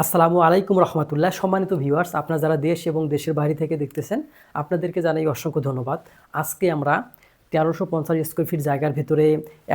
আসসালামু আলাইকুম রহমতুল্লাহ। সম্মানিত ভিউয়ার্স আপনারা যারা দেশ এবং দেশের বাইরে থেকে দেখতেছেন, আপনাদেরকে জানাই অসংখ্য ধন্যবাদ। আজকে আমরা তেরোশো পঞ্চাশ স্কোয়ার ফিট জায়গার ভিতরে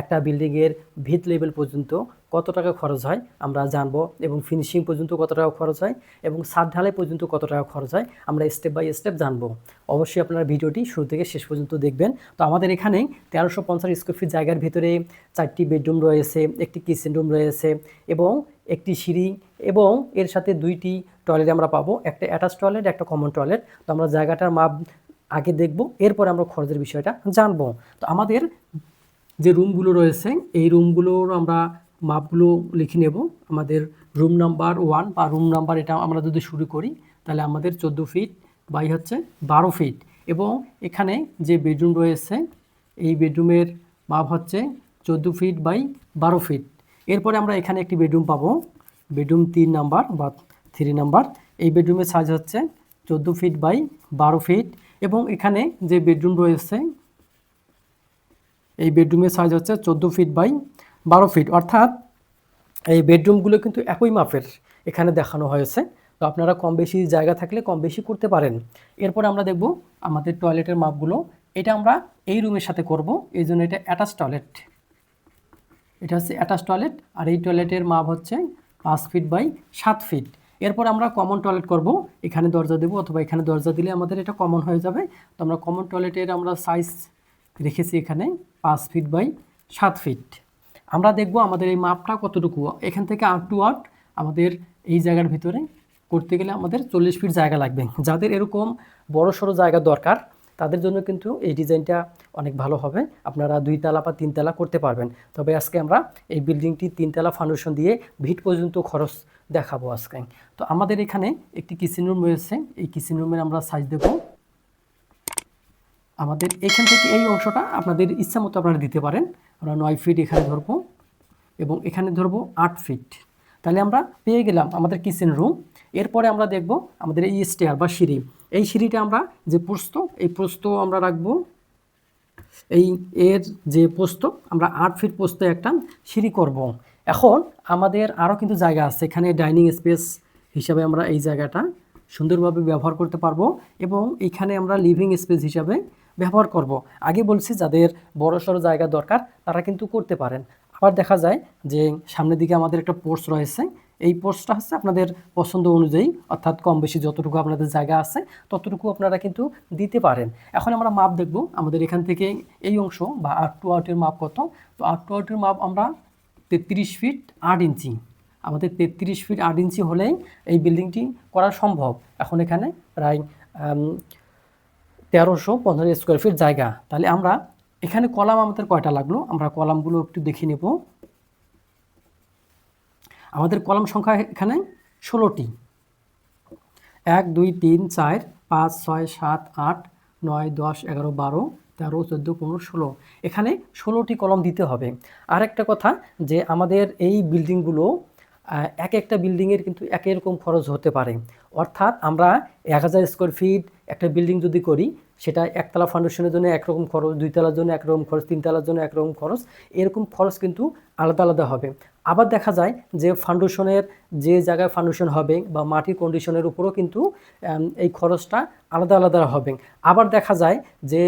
একটা বিল্ডিংয়ের ভিত লেভেল পর্যন্ত কত টাকা খরচ হয় আমরা জানব এবং ফিনিশিং পর্যন্ত কত টাকা খরচ হয় এবং সাত ঢালাই পর্যন্ত কত টাকা খরচ হয় আমরা স্টেপ বাই স্টেপ জানব। অবশ্যই আপনারা ভিডিওটি শুরু থেকে শেষ পর্যন্ত দেখবেন। তো আমাদের এখানে তেরোশো পঞ্চাশ স্কোয়ার ফিট জায়গার ভিতরে চারটি বেডরুম রয়েছে, একটি কিচেন রুম রয়েছে এবং একটি সিঁড়ি এবং এর সাথে দুইটি টয়লেট আমরা পাবো, একটা অ্যাটাচ টয়লেট একটা কমন টয়লেট তো আমরা জায়গাটার মাপ আগে দেখব, এরপরে আমরা খরচের বিষয়টা জানব। তো আমাদের যে রুমগুলো রয়েছে, এই রুমগুলোর আমরা মাপগুলো লিখে নেব। আমাদের রুম নাম্বার ওয়ান বা রুম নাম্বার এটা আমরা যদি শুরু করি, তাহলে আমাদের চোদ্দ ফিট বাই হচ্ছে বারো ফিট এবং এখানে যে বেডরুম রয়েছে, এই বেডরুমের মাপ হচ্ছে চোদ্দ ফিট বাই বারো ফিট এরপরে আমরা এখানে একটি বেডরুম পাবো। বেডরুম তিন নাম্বার বা থ্রি নাম্বার। এই বেডরুমের সাইজ হচ্ছে চোদ্দ ফিট বাই বারো ফিট এবং এখানে যে বেডরুম রয়েছে, এই বেডরুমের সাইজ হচ্ছে চোদ্দ ফিট বাই বারো ফিট অর্থাৎ এই বেডরুমগুলো কিন্তু একই মাপের এখানে দেখানো হয়েছে। তো আপনারা কম বেশি জায়গা থাকলে কম বেশি করতে পারেন। এরপর আমরা দেখব আমাদের টয়লেটের মাপগুলো। এটা আমরা এই রুমের সাথে করব, এই জন্য এটা অ্যাটাচ টয়লেট এটা হচ্ছে অ্যাটাচ টয়লেট আর এই টয়লেটের মাপ হচ্ছে পাঁচ ফিট বাই সাত ফিট। এরপর আমরা কমন টয়লেট করব। এখানে দরজা দেবো অথবা এখানে দরজা দিলে আমাদের এটা কমন হয়ে যাবে। তো আমরা কমন টয়লেটের আমরা সাইজ রেখেছি এখানে পাঁচ ফিট বাই সাত ফিট। আমরা দেখব আমাদের এই মাপটা কতটুকু? এখান থেকে আট টু আট আমাদের এই জায়গার ভিতরে করতে গেলে আমাদের চল্লিশ ফিট জায়গা লাগবে। যাদের এরকম বড় সড়ো জায়গা দরকার তাদের জন্য কিন্তু এই ডিজাইনটা অনেক ভালো হবে। আপনারা দুই তালা বা তিনতলা করতে পারবেন। তবে আজকে আমরা এই বিল্ডিংটি তিনতলা ফাউন্ডেশন দিয়ে ভিট পর্যন্ত খরচ দেখাবো আজকে। তো আমাদের এখানে একটি কিচেন রুম রয়েছে। এই কিচেন রুমের আমরা সাইজ দেবো। আমাদের এখান থেকে এই অংশটা আপনাদের ইচ্ছা মতো আপনারা দিতে পারেন। আমরা নয় ফিট এখানে ধরবো এবং এখানে ধরবো আট ফিট তাহলে আমরা পেয়ে গেলাম আমাদের কিচেন রুম এরপরে আমরা দেখব আমাদের এই স্টেয়ার বা সিঁড়ি। এই সিঁড়িটা আমরা যে প্রস্ত এই প্রস্ত আমরা রাখব এই এর যে পোস্ত আমরা আট ফিট পোস্তে একটা সিঁড়ি করব। এখন আমাদের আরও কিন্তু জায়গা আছে এখানে ডাইনিং স্পেস হিসাবে আমরা এই জায়গাটা সুন্দরভাবে ব্যবহার করতে পারব এবং এখানে আমরা লিভিং স্পেস হিসাবে ব্যবহার করব। আগে বলছি, যাদের বড় সড়ো জায়গা দরকার, তারা কিন্তু করতে পারেন আবার দেখা যায় যে সামনের দিকে আমাদের একটা পোর্স রয়েছে এই পোস্টটা হচ্ছে আপনাদের পছন্দ অনুযায়ী, অর্থাৎ কম বেশি যতটুকু আপনাদের জায়গা আছে, ততটুকু আপনারা কিন্তু দিতে পারেন। এখন আমরা মাপ দেখব, আমাদের এখান থেকে এই অংশ বা আট টু আউটের মাপ কত? তো আট টু আউটের মাপ আমরা তেত্রিশ ফিট আট ইঞ্চি। আমাদের তেত্রিশ ফিট আট ইঞ্চি হলেই এই বিল্ডিংটি করা সম্ভব। এখন এখানে প্রায় তেরোশো পঞ্চাশ স্কোয়ার ফিট জায়গা। তাহলে আমরা এখানে কলাম আমাদের কয়টা লাগল? আমরা কলামগুলো একটু দেখে নেব। আমাদের কলাম সংখ্যা এখানে ষোলোটি। এক, দুই, তিন, চার, পাঁচ, ছয়, সাত, আট, নয়, দশ, এগারো, বারো, তেরো, চোদ্দ, পনেরো, ষোলো। এখানে ষোলোটি কলম দিতে হবে। আর একটা কথা যে আমাদের এই বিল্ডিংগুলো এক একটা বিল্ডিংয়ের কিন্তু একই রকম খরচ হতে পারে। অর্থাৎ আমরা এক হাজার স্কোয়ার ফিট একটা বিল্ডিং যদি করি, সেটা একতলা ফাউন্ডেশনের জন্য একরকম খরচ, দুইতলার জন্য একরকম খরচ, তিনতলার জন্য একরকম খরচ, এরকম খরচ কিন্তু আলাদা আলাদা হবে। আবার দেখা যায় যে ফাউন্ডেশনের যে জায়গায় ফাউন্ডেশন হবে বা মাটির কন্ডিশনের উপরও কিন্তু এই খরচটা আলাদা আলাদা হবে। আবার দেখা যায় যে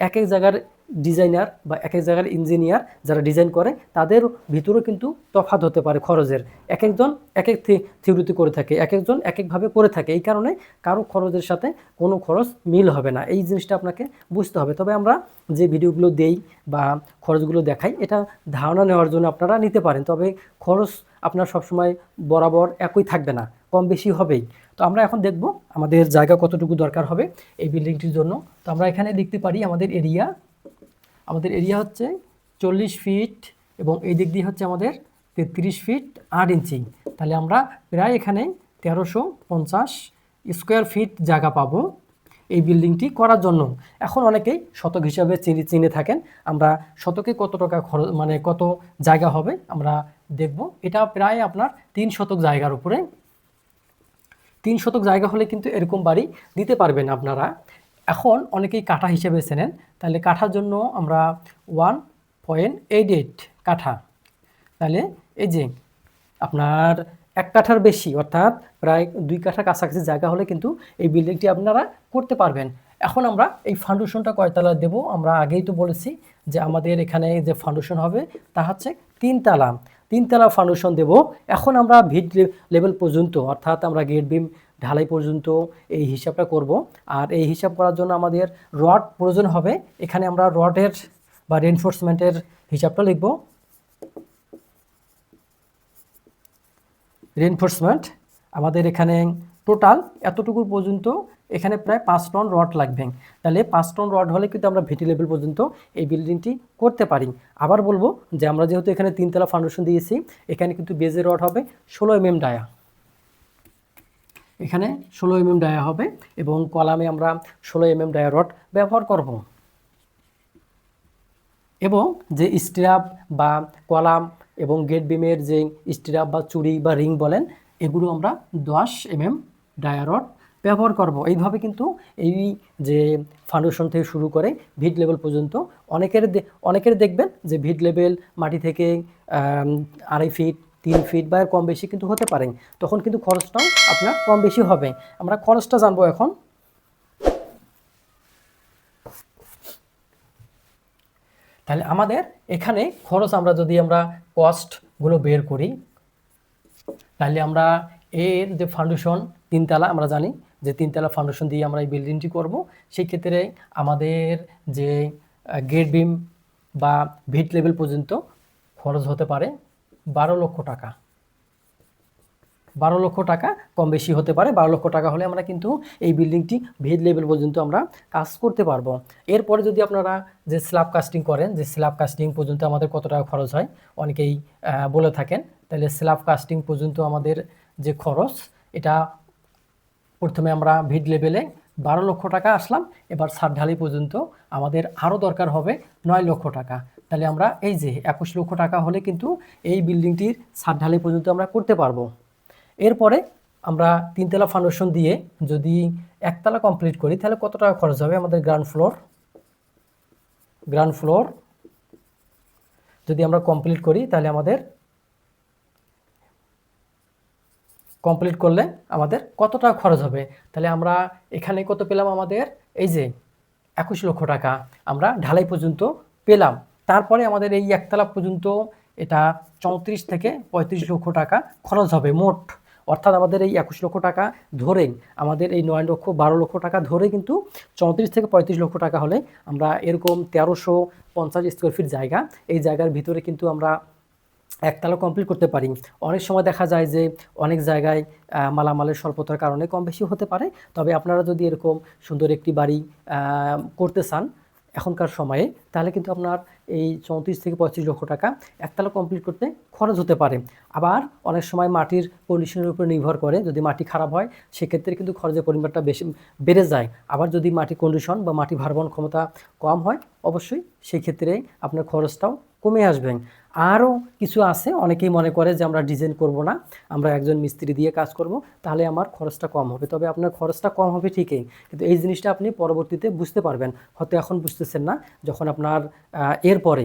এক এক জায়গার ডিজাইনার বা এক এক জায়গার ইঞ্জিনিয়ার যারা ডিজাইন করে, তাদের ভিতরেও কিন্তু তফাৎ হতে পারে খরচের। এক একজন এক এক থিওরিতে করে থাকে, এক একজন এক একভাবে করে থাকে। এই কারণে কারও খরচের সাথে কোনো খরচ মিল হবে না। এই জিনিসটা আপনাকে বুঝতে হবে। তবে আমরা যে ভিডিওগুলো দেই বা খরচগুলো দেখাই, এটা ধারণা নেওয়ার জন্য আপনারা নিতে পারেন। তবে খরচ আপনার সবসময় বরাবর একই থাকবে না, কম বেশি হবেই। তো আমরা এখন দেখব আমাদের জায়গা কতটুকু দরকার হবে এই বিল্ডিংটির জন্য। তো আমরা এখানে দেখতে পারি আমাদের এরিয়া আমাদের এরিয়া হচ্ছে চল্লিশ ফিট এবং এই দিক দিয়ে হচ্ছে আমাদের তেত্রিশ ফিট আট ইঞ্চি তাহলে আমরা প্রায় এখানে তেরোশো পঞ্চাশ স্কোয়ার ফিট জায়গা পাবো এই বিল্ডিংটি করার জন্য। এখন অনেকেই শতক হিসাবে চিনে চিনে থাকেন, আমরা শতকে কত টাকা খরচ মানে কত জায়গা হবে আমরা দেখব। এটা প্রায় আপনার তিন শতক জায়গার উপরে। তিন শতক জায়গা হলে কিন্তু এরকম বাড়ি দিতে পারবেন আপনারা। এখন অনেকেই কাঠা হিসেবে চেনেন, তাহলে কাঠার জন্য আমরা ওয়ান পয়েন্ট এইট এইট কাঠা তাহলে এই যে আপনার এক কাঠার বেশি, অর্থাৎ প্রায় দুই কাঠা কাছাকাছি জায়গা হলে কিন্তু এই বিল্ডিংটি আপনারা করতে পারবেন। এখন আমরা এই ফাউন্ডেশনটা কয়তলা দেব? আমরা আগেই তো বলেছি যে আমাদের এখানে যে ফাউন্ডেশন হবে, তা হচ্ছে তিনতলা। তিনতলা ফাউন্ডেশন দেব। এখন আমরা ভিড লেভেল পর্যন্ত, অর্থাৎ আমরা গেট বিম ঢালাই পর্যন্ত এই হিসাবটা করব। আর এই হিসাব করার জন্য আমাদের রড প্রয়োজন হবে। এখানে আমরা রডের বা রেনফোর্সমেন্টের হিসাবটা লিখব। রেনফোর্সমেন্ট আমাদের এখানে টোটাল এতটুকু পর্যন্ত এখানে প্রায় পাঁচ টন রড লাগবে। তাহলে পাঁচ টন রড হলে কিন্তু আমরা ভিটি লেভেল পর্যন্ত এই বিল্ডিংটি করতে পারি। আবার বলব যে আমরা যেহেতু এখানে তিনতলা ফাউন্ডেশন দিয়েছি, এখানে কিন্তু বেজে রড হবে ষোলো এম এম ডায়া এখানে ষোলো এম ডায়া হবে এবং কলামে আমরা ষোলো এম ডায়া রড ব্যবহার করব। এবং যে স্ট্রাপ বা কলাম এবং গেট বিমের যে স্ট্রাপ বা চুড়ি বা রিং বলেন, এগুলো আমরা দশ এম এম ডায়ারড ব্যবহার করব। এইভাবে কিন্তু এই যে ফাউন্ডেশন থেকে শুরু করে ভিড লেভেল পর্যন্ত অনেকের অনেকের দেখবেন যে ভিড লেভেল মাটি থেকে আড়াই ফিট তিন ফিট বা কম বেশি কিন্তু হতে পারে। তখন কিন্তু খরচটাও আপনার কম বেশি হবে। আমরা খরচটা জানব এখন। তাহলে আমাদের এখানে খরচ আমরা যদি আমরা কস্টগুলো বের করি, তাহলে আমরা এর যে ফাউন্ডেশন তিনতলা আমরা জানি, যে তিনতলা ফাউন্ডেশন দিয়ে আমরা এই বিল্ডিংটি করব। সেই ক্ষেত্রে আমাদের যে গেট বিম বা ভিট লেভেল পর্যন্ত খরচ হতে পারে। বারো লক্ষ টাকা। বারো লক্ষ টাকা কম বেশি হতে পারে। বারো লক্ষ টাকা হলে আমরা কিন্তু এই বিল্ডিংটি ভেদ লেভেল পর্যন্ত আমরা কাজ করতে পারব। এরপরে যদি আপনারা যে স্ল্যাব কাস্টিং করেন, যে স্ল্যাব কাস্টিং পর্যন্ত আমাদের কত টাকা খরচ হয়, অনেকেই বলে থাকেন, তাহলে স্ল্যাব কাস্টিং পর্যন্ত আমাদের যে খরচ, এটা প্রথমে আমরা ভিড লেভেলে বারো লক্ষ টাকা আসলাম। এবার সাত ঢালি পর্যন্ত আমাদের আরও দরকার হবে নয় লক্ষ টাকা। তাহলে আমরা এই যে একুশ লক্ষ টাকা হলে কিন্তু এই বিল্ডিংটির সাত ঢালি পর্যন্ত আমরা করতে পারব। এরপরে আমরা তিনতলা ফাউন্ডেশন দিয়ে যদি একতলা কমপ্লিট করি, তাহলে কত টাকা খরচ হবে আমাদের গ্রাউন্ড ফ্লোর গ্রাউন্ড ফ্লোর যদি আমরা কমপ্লিট করি, তাহলে আমাদের কমপ্লিট করলে আমাদের কত টাকা খরচ হবে? তাহলে আমরা এখানে কত পেলাম আমাদের? এই যে একুশ লক্ষ টাকা আমরা ঢালাই পর্যন্ত পেলাম। তারপরে আমাদের এই একতলা পর্যন্ত এটা চৌত্রিশ থেকে পঁয়ত্রিশ লক্ষ টাকা খরচ হবে, মোট। অর্থাৎ আমাদের এই একুশ লক্ষ টাকা ধরে আমাদের এই নয় লক্ষ বারো লক্ষ টাকা ধরে কিন্তু চৌত্রিশ থেকে পঁয়ত্রিশ লক্ষ টাকা হলে আমরা এরকম তেরোশো পঞ্চাশ স্কোয়ার ফিট জায়গা, এই জায়গার ভিতরে কিন্তু আমরা একতলা কমপ্লিট করতে পারি। অনেক সময় দেখা যায় যে অনেক জায়গায় মালামালের স্বল্পতার কারণে কম বেশি হতে পারে। তবে আপনারা যদি এরকম সুন্দর একটি বাড়ি করতে চান এখনকার সময়ে, তাহলে কিন্তু আপনার এই চৌত্রিশ থেকে পঁয়ত্রিশ লক্ষ টাকা একতলা কমপ্লিট করতে খরচ হতে পারে। আবার অনেক সময় মাটির কন্ডিশনের উপর নির্ভর করে, যদি মাটি খারাপ হয়, সেক্ষেত্রে কিন্তু খরচের পরিমাণটা বেশি, বেড়ে যায়। আবার যদি মাটি কন্ডিশন বা মাটি ভারবহন ক্ষমতা কম হয়, অবশ্যই সেই ক্ষেত্রে আপনার খরচটাও কমে আসবেন। আরও কিছু আছে, অনেকেই মনে করে যে আমরা ডিজাইন করব না, আমরা একজন মিস্ত্রি দিয়ে কাজ করব, তাহলে আমার খরচটা কম হবে। তবে আপনার খরচটা কম হবে ঠিকই, কিন্তু এই জিনিসটা আপনি পরবর্তীতে বুঝতে পারবেন। হয়তো এখন বুঝতেছেন না, যখন আপনার এরপরে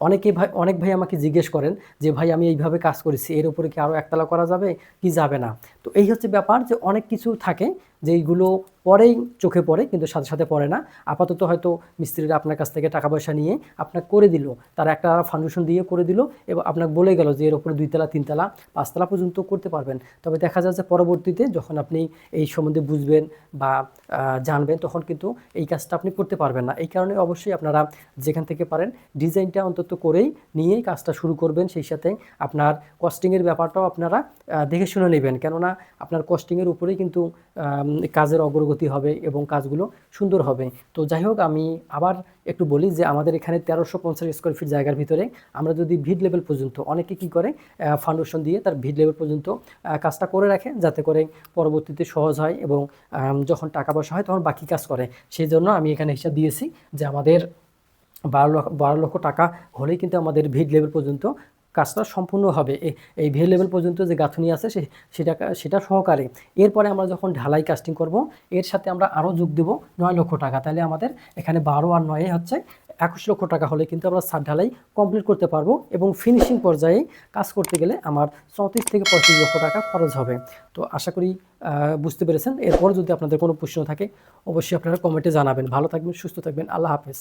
অনেকে ভাই, অনেক ভাই আমাকে জিজ্ঞেস করেন যে, ভাই, আমি এইভাবে কাজ করেছি, এর উপরে কি আরও একতলা করা যাবে? কি যাবে না? তো এই হচ্ছে ব্যাপার যে অনেক কিছু থাকে যে এইগুলো পরেই চোখে পড়ে, কিন্তু সাথে সাথে পড়ে না। আপাতত হয়তো মিস্ত্রিরা আপনার কাছ থেকে টাকা পয়সা নিয়ে আপনার করে দিল। তারা একটা ফাউন্ডেশন দিয়ে করে দিল এবং আপনাকে বলে গেল যে এর উপরে দুইতলা, তিনতলা, পাঁচতলা পর্যন্ত করতে পারবেন। তবে দেখা যাচ্ছে পরবর্তীতে যখন আপনি এই সম্বন্ধে বুঝবেন বা জানবেন, তখন কিন্তু এই কাজটা আপনি করতে পারবেন না। এই কারণে অবশ্যই আপনারা যেখান থেকে পারেন ডিজাইনটা অন্তত করেই নিয়েই কাজটা শুরু করবেন। সেই সাথে আপনার কস্টিংয়ের ব্যাপারটাও আপনারা দেখে শুনে নেবেন। কেননা আপনার কস্টিংয়ের উপরেই কিন্তু কাজের অগ্রগতি হবে এবং কাজগুলো সুন্দর হবে। তো যাই হোক, আমি আবার একটু বলি যে আমাদের এখানে তেরোশো পঞ্চাশ স্কোয়ার ফিট জায়গার ভিতরে আমরা যদি ভিড লেভেল পর্যন্ত, অনেকে কি করে ফাউন্ডেশন দিয়ে তার ভিড লেভেল পর্যন্ত কাজটা করে রাখে যাতে করে পরবর্তীতে সহজ হয় এবং যখন টাকা পয়সা হয় তখন বাকি কাজ করে। সেই জন্য আমি এখানে হিসাব দিয়েছি যে আমাদের বারো লক্ষ বারো লক্ষ টাকা হলেই কিন্তু আমাদের ভিড লেভেল পর্যন্ত কাজটা সম্পূর্ণ হবে। এই ভিড লেভেল পর্যন্ত যে গাঁথুনি আছে সেটা সেটা সহকারে। এরপরে আমরা যখন ঢালাই কাস্টিং করব, এর সাথে আমরা আরও যোগ দেব নয় লক্ষ টাকা। তাহলে আমাদের এখানে বারো আর নয়ে হচ্ছে একুশ লক্ষ টাকা হলে কিন্তু আমরা ছাদ ঢালাই কমপ্লিট করতে পারব এবং ফিনিশিং পর্যায়ে কাজ করতে গেলে আমার চৌত্রিশ থেকে পঁয়ত্রিশ লক্ষ টাকা খরচ হবে। তো আশা করি বুঝতে পেরেছেন। এরপর যদি আপনাদের কোনো প্রশ্ন থাকে, অবশ্যই আপনারা কমেন্টে জানাবেন। ভালো থাকবেন, সুস্থ থাকবেন। আল্লাহ হাফেজ।